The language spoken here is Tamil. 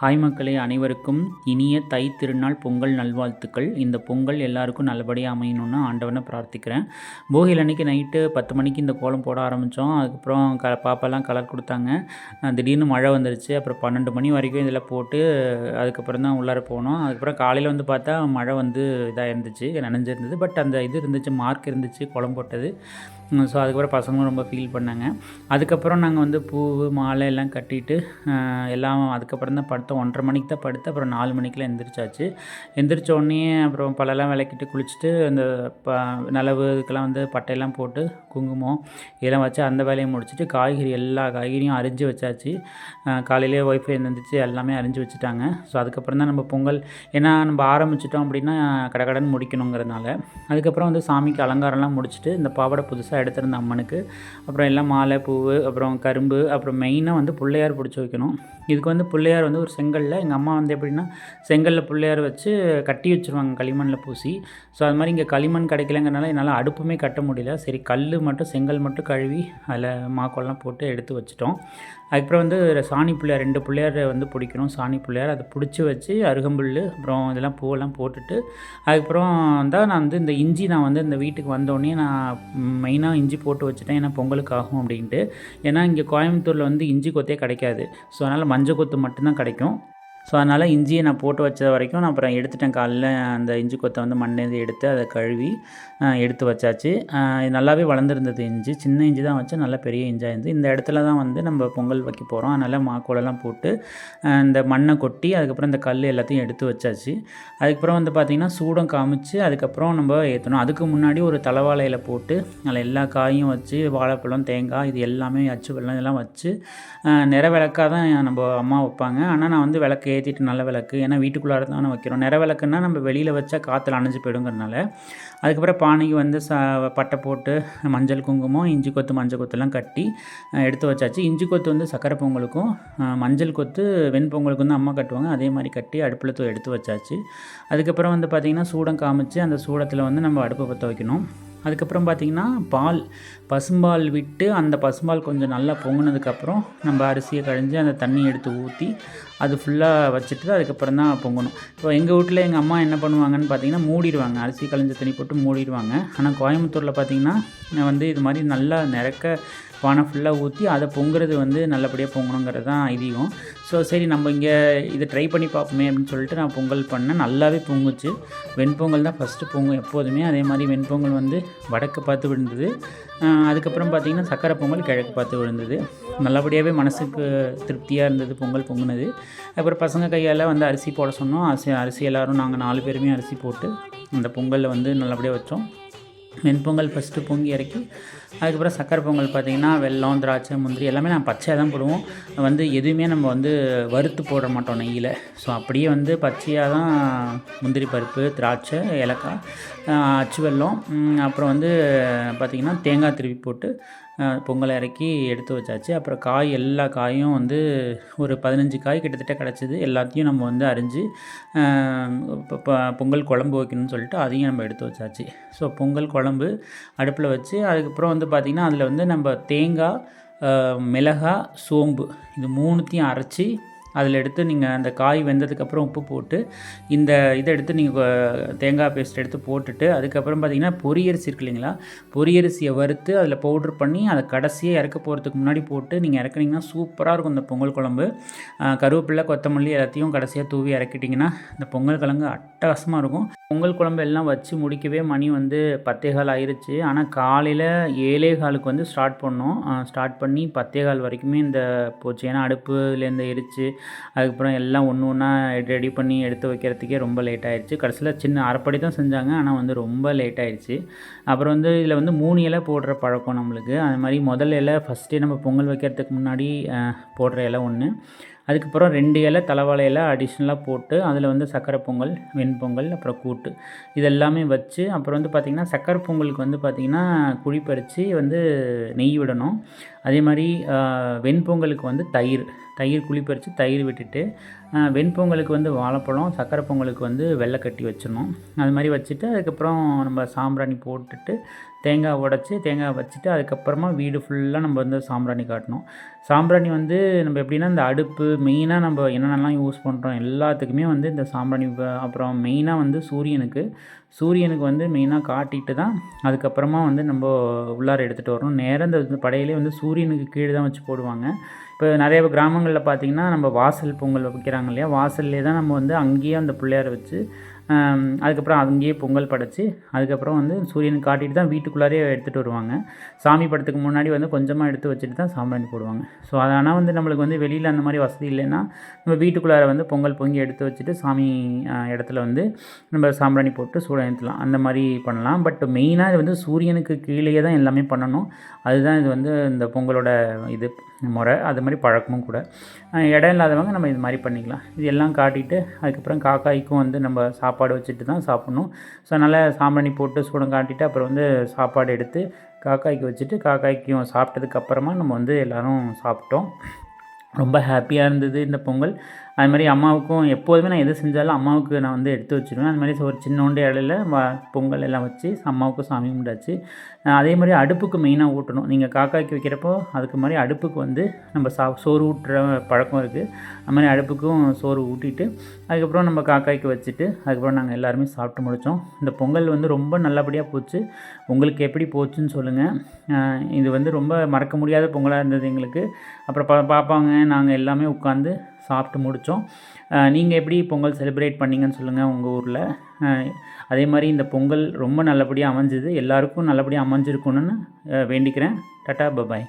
ஹாய் மக்களே அனைவருக்கும் இனிய தை திருநாள் பொங்கல் நல்வாழ்த்துக்கள். இந்த பொங்கல் எல்லாருக்கும் நல்லபடியாக அமையணும்னு ஆண்டவனை பிரார்த்திக்கிறேன். போகியில் அன்றைக்கி நைட்டு பத்து மணிக்கு இந்த கோலம் போட ஆரம்பித்தோம். அதுக்கப்புறம் க பாப்பெல்லாம் கலர் கொடுத்தாங்க. திடீர்னு மழை வந்துருச்சு. அப்புறம் பன்னெண்டு மணி வரைக்கும் இதில் போட்டு அதுக்கப்புறம் தான் உள்ளார போனோம். அதுக்கப்புறம் காலையில் வந்து பார்த்தா மழை வந்து இதாக இருந்துச்சு நனைஞ்சிருந்தது. பட் அந்த இது இருந்துச்சு மார்க் இருந்துச்சு கோலம் போட்டது. ஸோ அதுக்கப்புறம் பசங்களும் ரொம்ப ஃபீல் பண்ணாங்க. அதுக்கப்புறம் நாங்கள் வந்து பூ மாலை எல்லாம் கட்டிட்டு எல்லாம் அதுக்கப்புறம் தான் படுத்தோம். ஒன்றரை மணிக்கு தான் படுத்து அப்புறம் நாலு மணிக்கெலாம் எந்திரிச்சாச்சு. எந்திரிச்ச உடனே அப்புறம் பழலாம் விளக்கிட்டு குளிச்சுட்டு அந்த ப நிலவு இதுக்கெல்லாம் வந்து பட்டையெல்லாம் போட்டு குங்குமம் இதெல்லாம் வச்சு அந்த வேலையை முடிச்சுட்டு காய்கறி எல்லா காய்கறியும் அரிஞ்சு வச்சாச்சு. காலையிலேயே ஒய்ஃபை எழுந்திரிச்சு எல்லாமே அரிஞ்சு வச்சுட்டாங்க. ஸோ அதுக்கப்புறம் தான் நம்ம பொங்கல் ஏன்னா நம்ம ஆரம்பிச்சிட்டோம் அப்படின்னா கடகடன்னு முடிக்கணுங்கிறதுனால. அதுக்கப்புறம் வந்து சாமிக்கு அலங்காரம்லாம் முடிச்சுட்டு இந்த பாவாடை புதுசாக எடுத்திருந்த அம்மனுக்கு. அப்புறம் எல்லாம் மாலை பூ அப்புறம் கரும்பு அப்புறம் மெயினாக வந்து பிள்ளையார் பிடிச்சி வைக்கணும். இதுக்கு வந்து பிள்ளையார் வந்து ஒரு செங்கல்ல எங்கள் அம்மா வந்து எப்படின்னா செங்கல்ல பிள்ளையார் வச்சு கட்டி வச்சுருவாங்க களிமண்ணில் பூசி. ஸோ அது மாதிரி இங்கே களிமண் கிடைக்கலங்கிறனால என்னால் அடுப்புமே கட்ட முடியல. சரி கல் மட்டும் செங்கல் மட்டும் கழுவி அதில் மாக்கோல்லாம் போட்டு எடுத்து வச்சிட்டோம். அதுக்கப்புறம் வந்து சாணி பிள்ளையார் ரெண்டு பிள்ளையார் வந்து பிடிக்கணும். சாணி பிள்ளையார் அதை பிடிச்சி வச்சு அருகம்புல் அப்புறம் இதெல்லாம் பூவெல்லாம் போட்டுட்டு அதுக்கப்புறம் தான் நான் வந்து இந்த இஞ்சி நான் வந்து இந்த வீட்டுக்கு வந்தோடனே நான் மெயினாக இஞ்சி போட்டு வச்சுட்டேன். ஏன்னா பொங்கலுக்கு ஆகும் அப்படின்ட்டு. ஏன்னா இங்கே கோயம்புத்தூரில் வந்து இஞ்சி கொத்தே கிடைக்காது. ஸோ அதனால் மஞ்சள் கொத்து மட்டும்தான் கிடைக்கும். ஸோ அதனால் இஞ்சியை நான் போட்டு வச்ச வரைக்கும் நான் அப்புறம் எடுத்துட்டேன் காலைல அந்த இஞ்சி கொத்தை வந்து மண்ணேந்து எடுத்து அதை கழுவி எடுத்து வச்சாச்சு. நல்லாவே வளர்ந்துருந்தது இஞ்சி. சின்ன இஞ்சி தான் வச்சு நல்லா பெரிய இஞ்சாக இருந்து. இந்த இடத்துல தான் வந்து நம்ம பொங்கல் வைக்க போகிறோம் அதனால் மாக்கோலெல்லாம் போட்டு இந்த மண்ணை கொட்டி அதுக்கப்புறம் இந்த கல் எல்லாத்தையும் எடுத்து வச்சாச்சு. அதுக்கப்புறம் வந்து பார்த்திங்கன்னா சூடம் காமிச்சு அதுக்கப்புறம் நம்ம ஏற்றணும் அதுக்கு முன்னாடி ஒரு தலைவாழையில் போட்டு அதில் எல்லா காயும் வச்சு வாழைப்பழம் தேங்காய் இது எல்லாமே அச்சு வெள்ளம் இதெல்லாம் வச்சு நிற விளக்காக தான் நம்ம அம்மா வைப்பாங்க. ஆனால் நான் வந்து விளக்கு ஏற்றிட்டு நல்ல விளக்கு ஏன்னா வீட்டுக்குள்ளார தானே வைக்கிறோம். நிற விளக்குன்னா நம்ம வெளியில் வச்சா காற்றுல அணைஞ்சு போயிடுங்கிறனால அதுக்கப்புறம் பானைக்கு வந்து ச பட்டை போட்டு மஞ்சள் குங்குமம் இஞ்சி கொத்து மஞ்சள் கொத்துலாம் கட்டி எடுத்து வச்சாச்சு. இஞ்சி கொத்து வந்து சக்கரை பொங்கலுக்கும் மஞ்சள் கொத்து வெண்பொங்கலுக்கும் தான் அம்மா கட்டுவாங்க. அதே மாதிரி கட்டி அடுப்பில் எடுத்து வச்சாச்சு. அதுக்கப்புறம் வந்து பார்த்திங்கன்னா சூடம் காமிச்சு அந்த சூடத்தில் வந்து நம்ம அடுப்பை பற்ற வைக்கணும். அதுக்கப்புறம் பார்த்திங்கன்னா பால் பசும்பால் விட்டு அந்த பசும்பால் கொஞ்சம் நல்லா பொங்கினதுக்கப்புறம் நம்ம அரிசியை கழிஞ்சு அந்த தண்ணி எடுத்து ஊற்றி அது ஃபுல்லாக வச்சுட்டு அதுக்கப்புறம் தான் பொங்கணும். இப்போ எங்கள் வீட்டில் எங்கள் அம்மா என்ன பண்ணுவாங்கன்னு பார்த்தீங்கன்னா மூடிடுவாங்க. அரிசி கழிஞ்ச தண்ணி போட்டு மூடிடுவாங்க. ஆனால் கோயம்புத்தூரில் பார்த்திங்கன்னா நான் வந்து இது மாதிரி நல்லா நிறக்க பானை ஃபுல்லாக ஊற்றி அதை பொங்குறது வந்து நல்லபடியாக பொங்கணுங்கிறது தான் இதையும் ஸோ சரி நம்ம இங்கே இதை ட்ரை பண்ணி பார்ப்போமே அப்படின்னு சொல்லிட்டு நான் பொங்கல் பண்ணேன். நல்லாவே பொங்குச்சு. வெண்பொங்கல் தான் ஃபஸ்ட்டு பொங்கும் எப்போதுமே. அதே மாதிரி வெண்பொங்கல் வந்து வடக்கு பார்த்து விழுந்தது. அதுக்கப்புறம் பார்த்திங்கன்னா சக்கரை பொங்கல் கிழக்கு பார்த்து விழுந்தது. நல்லபடியாகவே மனசுக்கு திருப்தியாக இருந்தது பொங்கல் பொங்குனது. அப்புறம் பசங்க கையால் வந்து அரிசி போட சொன்னோம். அரிசி அரிசி எல்லோரும் நாங்கள் நாலு பேருமே அரிசி போட்டு அந்த பொங்கலில் வந்து நல்லபடியாக வச்சோம். வெண்பொங்கல் ஃபஸ்ட்டு பொங்கி இறக்கி அதுக்கப்புறம் சக்கரை பொங்கல் பார்த்திங்கன்னா வெல்லம் திராட்சை முந்திரி எல்லாமே நான் பச்சையாக தான் போடுவோம். வந்து எதுவுமே நம்ம வந்து வறுத்து போட மாட்டோம் நெய்யில். ஸோ அப்படியே வந்து பச்சையாக தான் முந்திரி பருப்பு திராட்சை ஏலக்காய் அச்சு வெல்லம் அப்புறம் வந்து பார்த்திங்கன்னா தேங்காய் திருவி போட்டு பொங்கலை இறக்கி எடுத்து வச்சாச்சு. அப்புறம் காய் எல்லா காயும் வந்து ஒரு பதினஞ்சு காய் கிட்டத்தட்ட கிடச்சிது. எல்லாத்தையும் நம்ம வந்து அரிஞ்சு இப்போ பொங்கல் குழம்பு வைக்கணும்னு சொல்லிட்டு அதையும் நம்ம எடுத்து வச்சாச்சு. ஸோ பொங்கல் குழம்பு அடுப்பில் வச்சு அதுக்கப்புறம் வந்து பார்த்திங்கன்னா அதில் வந்து நம்ம தேங்காய் மிளகாய் சோம்பு இது மூணுத்தையும் அரைச்சி அதில் எடுத்து நீங்கள் அந்த காய் வெந்ததுக்கப்புறம் உப்பு போட்டு இந்த இதை எடுத்து நீங்கள் தேங்காய் பேஸ்ட் எடுத்து போட்டுட்டு அதுக்கப்புறம் பார்த்தீங்கன்னா பொரியரிசி இருக்கு இல்லைங்களா? பொரியரிசியை வறுத்து அதில் பவுட்ரு பண்ணி அதை கடைசியாக இறக்க போகிறதுக்கு முன்னாடி போட்டு நீங்கள் இறக்குனீங்கன்னா சூப்பராக இருக்கும் இந்த பொங்கல் குழம்பு. கருவேப்பிலை கொத்தமல்லி எல்லாத்தையும் கடைசியாக தூவி இறக்கிட்டிங்கன்னா இந்த பொங்கல் கிழங்கு அட்டகாசமாக இருக்கும். பொங்கல் குழம்பு எல்லாம் வச்சு முடிக்கவே மணி வந்து பத்தே கால் ஆயிடுச்சு ஆனால் காலையில் ஏழே காலுக்கு வந்து ஸ்டார்ட் பண்ணோம். ஸ்டார்ட் பண்ணி பத்தே கால் வரைக்குமே இந்த போச்சு. ஏன்னா அடுப்புலேருந்து எரிச்சு அதுக்கப்புறம் எல்லாம் ஒன்று ஒன்றா ரெடி பண்ணி எடுத்து வைக்கிறதுக்கே ரொம்ப லேட் ஆயிடுச்சு கடைசியில் சின்ன அரைப்படி தான் செஞ்சாங்க. ஆனால் வந்து ரொம்ப லேட் ஆயிடுச்சு அப்புறம் வந்து இதில் வந்து மூணு இலை போடுற பழக்கம் நம்மளுக்கு. அது மாதிரி முதல் இலை ஃபஸ்ட்டே நம்ம பொங்கல் வைக்கிறதுக்கு முன்னாடி போடுற இலை ஒன்று அதுக்கப்புறம் ரெண்டு இலை தலைவாழை அடிஷ்னலாக போட்டு அதில் வந்து சக்கரை பொங்கல் வெண்பொங்கல் அப்புறம் கூட்டு. இது எல்லாமே வச்சு அப்புறம் வந்து பார்த்திங்கன்னா சக்கரை பொங்கலுக்கு வந்து பார்த்திங்கன்னா குழி பறித்து வந்து நெய் விடணும். அதே மாதிரி வெண்பொங்கலுக்கு வந்து தயிர் தயிர் குளிப்பறித்து தயிர் விட்டுட்டு வெண்பொங்கலுக்கு வந்து வாழைப்பழம் சக்கரை பொங்கலுக்கு வந்து வெள்ளை கட்டி வச்சிடணும். அது மாதிரி வச்சுட்டு அதுக்கப்புறம் நம்ம சாம்பிராணி போட்டுட்டு தேங்காய் உடச்சி தேங்காய் வச்சுட்டு அதுக்கப்புறமா வீடு ஃபுல்லாக நம்ம வந்து சாம்பிராணி காட்டணும். சாம்பிராணி வந்து நம்ம எப்படின்னா இந்த அடுப்பு மெயினாக நம்ம என்னென்னலாம் யூஸ் பண்ணுறோம் எல்லாத்துக்குமே வந்து இந்த சாம்பிராணி அப்புறம் மெயினாக வந்து சூரியனுக்கு சூரியனுக்கு வந்து மெயினாக காட்டிட்டு தான் அதுக்கப்புறமா வந்து நம்ம உள்ளார எடுத்துகிட்டு வரணும். நேராக இந்த படையிலே வந்து சூரியனுக்கு கீழே தான் வச்சு போடுவாங்க. இப்போ நிறைய கிராமங்களில் பார்த்திங்கன்னா நம்ம வாசல் பொங்கல் வைக்கிறாங்க இல்லையா? வாசல்லே தான் நம்ம வந்து அங்கேயே அந்த பிள்ளையார வச்சு அதுக்கப்புறம் அங்கேயே பொங்கல் படைச்சி அதுக்கப்புறம் வந்து சூரியன் காட்டிட்டு தான் வீட்டுக்குள்ளாரே எடுத்துகிட்டு வருவாங்க. சாமி படத்துக்கு முன்னாடி வந்து கொஞ்சமாக எடுத்து வச்சுட்டு தான் சாம்பிராணி போடுவாங்க. ஸோ அதனால் வந்து நம்மளுக்கு வந்து வெளியில் அந்த மாதிரி வசதி இல்லைன்னா நம்ம வீட்டுக்குள்ளார வந்து பொங்கல் பொங்கி எடுத்து வச்சுட்டு சாமி இடத்துல வந்து நம்ம சாம்பிராணி போட்டு சூட அந்த மாதிரி பண்ணலாம். பட் மெயினாக இது வந்து சூரியனுக்கு கீழே தான் எல்லாமே பண்ணணும். அதுதான் இது வந்து இந்த பொங்கலோட இது முறை. அது மாதிரி பழக்கமும் கூட. இடம் இல்லாதவங்க நம்ம இது மாதிரி பண்ணிக்கலாம். இது எல்லாம் காட்டிட்டு அதுக்கப்புறம் காக்காய்க்கும் வந்து நம்ம சாப்பாடு வச்சுட்டு தான் சாப்பிட்ணும். ஸோ அதனால் சாம்பிராணி போட்டு சூடம் காட்டிட்டு அப்புறம் வந்து சாப்பாடு எடுத்து காக்காய்க்கு வச்சுட்டு காக்காய்க்கும் சாப்பிட்டதுக்கப்புறமா நம்ம வந்து எல்லோரும் சாப்பிட்டோம். ரொம்ப ஹாப்பியாக இருந்தது இந்த பொங்கல். அது மாதிரி அம்மாவுக்கும் எப்போதுமே நான் எது செஞ்சாலும் அம்மாவுக்கு நான் வந்து எடுத்து வச்சுருவேன். அது மாதிரி ஒரு சின்னோண்டு இடையில பொங்கல் எல்லாம் வச்சு அம்மாவுக்கும் சாமி கும்பிடாச்சு அதே மாதிரி அடுப்புக்கு மெயினாக ஊட்டணும். நீங்கள் காக்காய்க்கு வைக்கிறப்போ அதுக்கு மாதிரி அடுப்புக்கு வந்து நம்ம சா சோறு ஊட்டுற பழக்கம் இருக்குது அது மாதிரி அடுப்புக்கும் சோறு ஊட்டிட்டு அதுக்கப்புறம் நம்ம காக்காய்க்கு வச்சுட்டு அதுக்கப்புறம் நாங்கள் எல்லாருமே சாப்பிட்டு முடித்தோம் இந்த பொங்கல் வந்து ரொம்ப நல்லபடியாக போச்சு. உங்களுக்கு எப்படி போச்சுன்னு சொல்லுங்கள் இது வந்து ரொம்ப மறக்க முடியாத பொங்கலாக இருந்தது எங்களுக்கு. அப்புறம் பா பார்ப்பாங்க நாங்கள் எல்லாமே உட்காந்து சாப்பிட்டு முடித்தோம். நீங்கள் எப்படி பொங்கல் செலிப்ரேட் பண்ணிங்கன்னு சொல்லுங்கள் உங்கள் ஊரில். அதே மாதிரி இந்த பொங்கல் ரொம்ப நல்லபடியாக அமைஞ்சுது. எல்லாருக்கும் நல்லபடியாக அமைஞ்சிருக்கணும்னு வேண்டிக்கிறேன். Tata bye bye.